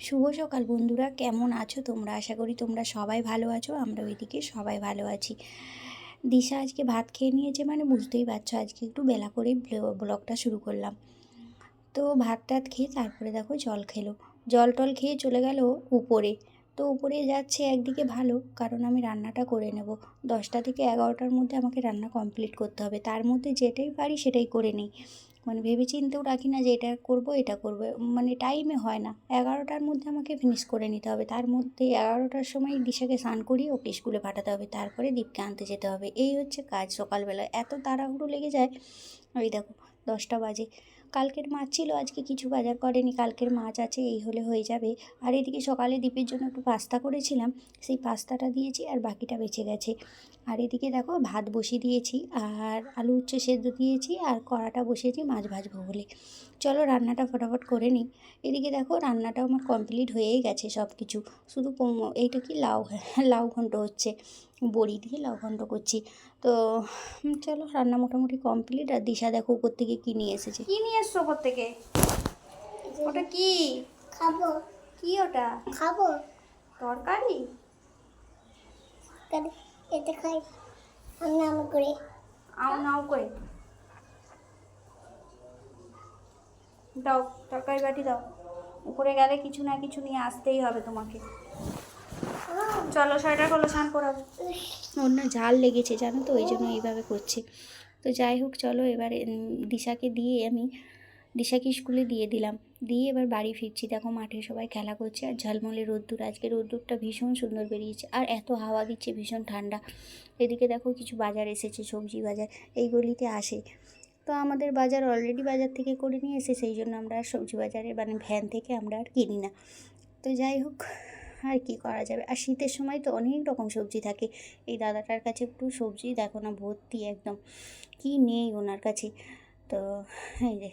শুভ সকাল বন্ধুরা, কেমন আছো তোমরা? আশা করি তোমরা সবাই ভালো আছো আমরা ওইদিকে সবাই ভালো আছি। দিশা আজকে ভাত খেয়ে নিয়েছে মানে বুঝতেই পারছ, আজকে একটু বেলা করেই ব্ল- ব্লগটা শুরু করলাম। তো ভাত টাত খেয়ে তারপরে দেখো জল খেলো। জল টল খেয়ে চলে গেল উপরে। তো উপরে যাচ্ছে একদিকে ভালো, কারণ আমি রান্নাটা করে নেব। দশটা থেকে এগারোটার মধ্যে আমাকে রান্না কমপ্লিট করতে হবে। তার মধ্যে যেটাই পারি সেটাই করে নিই। মানে ভেবে চিন্তেও রাখি না যে এটা করব এটা করব মানে টাইমে হয় না। এগারোটার মধ্যে আমাকে ফিনিশ করে নিতে হবে। তার মধ্যে এগারোটার সময় দিশাকে স্নান করিয়ে ওকে স্কুলে পাঠাতে হবে। তারপরে দীপকে আনতে যেতে হবে। এই হচ্ছে কাজ সকালবেলা এত তাড়াহুড়ো লেগে যায়। ওই দেখো, দশটা বাজে। কালকের মাছ ছিল, আজকে কিছু বাজার করেনি, কালকের মাছ আছে, এই হলে হয়ে যাবে। আর এদিকে সকালে দ্বীপের জন্য একটু পাস্তা করেছিলাম, সেই পাস্তাটা দিয়েছি আর বাকিটা বেঁচে গেছে। আর এদিকে দেখো ভাত বসিয়ে দিয়েছি, আর আলু উচ্ছে সেদ্ধ দিয়েছি, আর কড়াটা বসিয়েছি মাছ ভাজবো বলে। চলো রান্নাটা ফটাফট করে নিই। এদিকে দেখো রান্নাটাও আমার কমপ্লিট হয়েই গেছে সব কিছু শুধু এইটা কি লাউ লাউ ঘন্ট হচ্ছে। বড়ি দিয়ে লাউ ঘন্ট করছি। তো চলো রান্না মোটামুটি কমপ্লিট আর দিশা দেখো উপর থেকে কী নিয়ে এসেছে। কী নিয়ে এসছো উপর থেকে? ওটা কি? খাব। কি ওটা? খাব। তরকারি? এটা খাই। আমি নাম করে। আও নাও করে। দাও তরকারি বাটি দাও। উপরে গেলে কিছু না কিছু নিয়ে আসতেই হবে তোমাকে। চলো সোয়েটার করল স্নান করাবো। না জাল লেগেছে, জানো তো, ওই জন্য এইভাবে করছে। তো যাই হোক, চলো এবারে দিশাকে দিয়ে আমি, দিশাকে স্কুলে দিয়ে দিলাম। দিয়ে এবার বাড়ি ফিরছি। দেখো, মাঠে সবাই খেলা করছে, আর ঝলমলে রোদ্দুর। আজকে রোদ্দুরটা ভীষণ সুন্দর বেরিয়েছে, আর এত হাওয়া দিচ্ছে, ভীষণ ঠান্ডা। এদিকে দেখো, কিছু বাজার এসেছে, সবজি বাজার, এই গলিতে আসে। তো আমাদের বাজার অলরেডি বাজার থেকে করে নিয়ে এসে সেই জন্য আমরা আর সবজি বাজারে মানে ভ্যান থেকে আমরা আর কিনি না। তো যাই হোক আর কি করা যাবে? আর শীতের সময় তো অনেক রকম সবজি থাকে। এই দাদাটার কাছে একটু সবজি দেখো না, ভর্তি একদম। কি নেই ওনার কাছে? তো এই যে,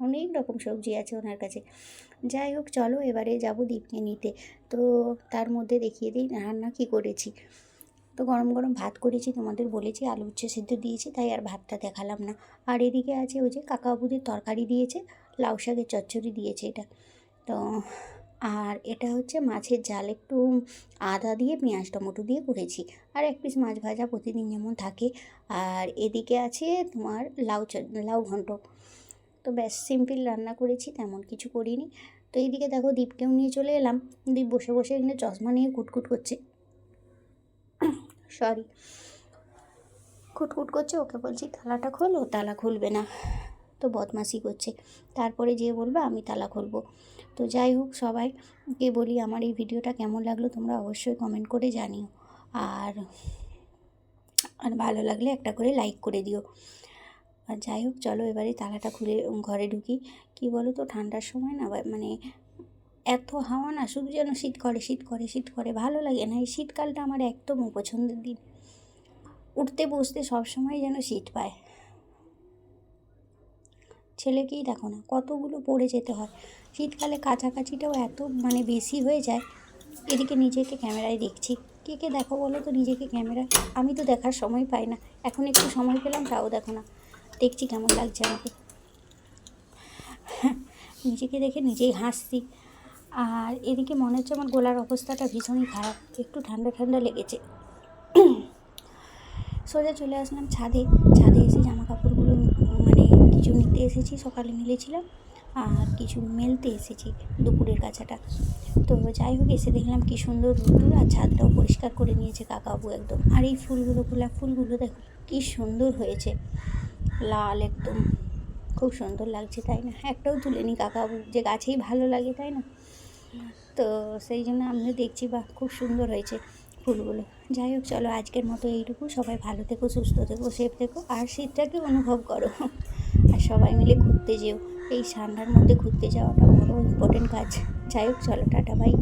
অনেক রকম সবজি আছে ওনার কাছে। যাই হোক, চলো এবারে যাব দীপকে নিতে। তো তার মধ্যে দেখিয়ে দিই, রান্না কী করেছি? তো গরম গরম ভাত করেছি, তোমাদের বলেছি আলু উচ্ছে সেদ্ধ দিয়েছি, তাই আর ভাতটা দেখালাম না। আর এদিকে আছে ওই যে কাকাবুদের তরকারি দিয়েছে, লাউ শাকের চচ্চড়ি দিয়েছে এটা। তো আর এটা হচ্ছে মাছের জাল। একটু আদা দিয়ে, পেঁয়াজ, টমেটো দিয়ে করেছি। আর এক পিস মাছ ভাজা প্রতিদিন যেমন থাকে। আর এদিকে আছে তোমার লাউ লাউ ঘন্ট। তো ব্যাস, সিম্পল রান্না করেছি, তেমন কিছু করিনি। তো এইদিকে দেখো দীপকেও নিয়ে চলে এলাম। দীপ বসে বসে এখানে চশমা নিয়ে কুটকুট করছে। সরি খুটকুট করছে, ওকে বলছি তালাটা খোল তালা খুলবে না। তো বদমাসি করছে। তারপরে যেয়ে বলবে, আমি তালা খুলবো। তো যাই হোক, সবাইকে বলি, আমার এই ভিডিওটা কেমন লাগল তোমরা অবশ্যই কমেন্ট করে জানিও। আর আর ভালো লাগলে একটা করে লাইক করে দিও। আর যাই হোক, চলো এবারে তালাটা খুলে ঘরে ঢুকি। কি বলো তো ঠান্ডার সময় না মানে এত হাওয়া না, শুধু যেন শীত করে শীত করে শীত করে। ভালো লাগে না, এই শীতকালটা আমার একদম পছন্দের দিন। উঠতে বসতে সব সময় যেন শীত পায়। ছেলেকেই দেখো না, কতগুলো পড়ে যেতে হয়। শীতকালে কাছাকাছিটাও এত মানে বেশি হয়ে যায়, এদিকে নিজেকে ক্যামেরায় দেখছি। কে কে দেখো বলো তো নিজেকে ক্যামেরা আমি তো দেখার সময় পাই না, এখন একটু সময় পেলাম তাও দেখো না। দেখছি কেমন লাগছে আমাকে। নিজেকে দেখে নিজেই হাসছি। আর এদিকে মনে হচ্ছে আমার গলার অবস্থাটা ভীষণই খারাপ, একটু ঠান্ডা ঠান্ডা লেগেছে। সোজা চলে আসলাম ছাদে ছাদে এসে জামা মানে কিছু নিতে এসেছি, সকালে মিলেছিলাম আর কিছু মেলতে এসেছি দুপুরের কাছাটা। তো যাই হোক, এসে দেখলাম কি সুন্দর রুদ্দুর আর ছাদটাও পরিষ্কার করে নিয়েছে কাকাবু একদম। আর এই ফুলগুলো, গোলাপ ফুলগুলো দেখো, কি সুন্দর হয়েছে। লাল একদম। খুব সুন্দর লাগছে, তাই না? একটাও তুলেনি কাকাবু যে গাছেই ভালো লাগে, তাই না? তো সেই জন্য আমিও দেখছি বা খুব সুন্দর হয়েছে ফুলগুলো। যাই হোক, চলো আজকের মতো এইটুকু। সবাই ভালো থেকো, সুস্থ থেকো সেফ থেকো, আর শীতটাকে অনুভব করো। আর সবাই মিলে ঘুরতে যেও। এই ঠান্ডার মধ্যে ঘুরতে যাওয়াটা বড় ইম্পর্টেন্ট কাজ। যাই হোক, চলো, টাটা বাই